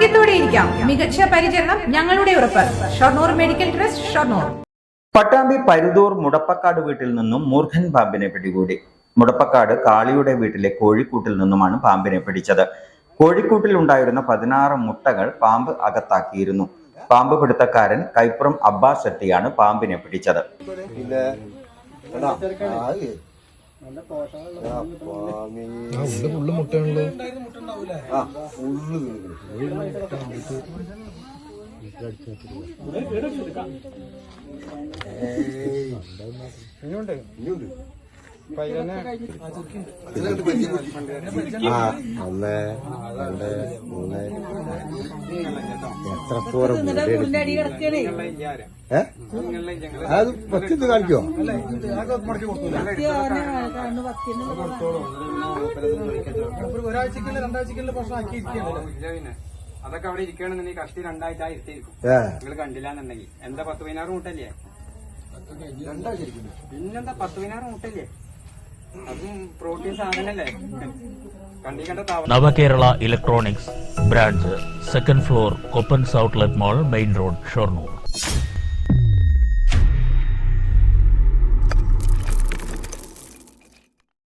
ആരോഗ്യത്തോടെ ഇരിക്കാം. മികച്ച പരിചരണം ഞങ്ങളുടെ ഉറപ്പ്. Shoranur medical trust Shoranur. Pattambi Paruthur Mudappakkad വീട്ടിൽ നിന്നും മൂർഖൻ പാമ്പിനെ പിടികൂടി. മുടപ്പക്കാട് കാളിയുടെ വീട്ടിലെ കോഴിക്കൂട്ടിൽ നിന്നുമാണ് പാമ്പിനെ പിടിച്ചത്. കോഴിക്കൂട്ടിൽ ഉണ്ടായിരുന്ന പതിനാറ് മുട്ടകൾ പാമ്പ് അകത്താക്കിയിരുന്നു. പാമ്പ് പിടുത്തക്കാരൻ കൈപ്പുറം അബ്ബാസ് ഷെട്ടിയാണ് പാമ്പിനെ പിടിച്ചത്. പിന്നെ പോഷകം. ആ, ഫുള്ള്. ഏയ്. ഇനിയുണ്ട്. ആ, ഒന്ന് രണ്ട് മൂന്ന്. എത്ര പോര അത് പറ്റിന്ന് കാണിക്കോ? ഒരാഴ്ചക്കുള്ള രണ്ടാഴ്ചക്കുള്ള അതൊക്കെ അവിടെ ഇരിക്കുകയാണെന്നുണ്ടെങ്കിൽ കഷ്ടി രണ്ടാഴ്ച ഇരുത്തിയിരിക്കും നിങ്ങൾ കണ്ടില്ലാന്നുണ്ടെങ്കിൽ. എന്താ പത്ത് പതിനാറ് മുട്ടല്ലേ? പിന്നെന്താ പത്ത് പതിനാറ് മുട്ടല്ലേ? Navakerala electronics branch second floor Koppan outlet mall main road Shoranur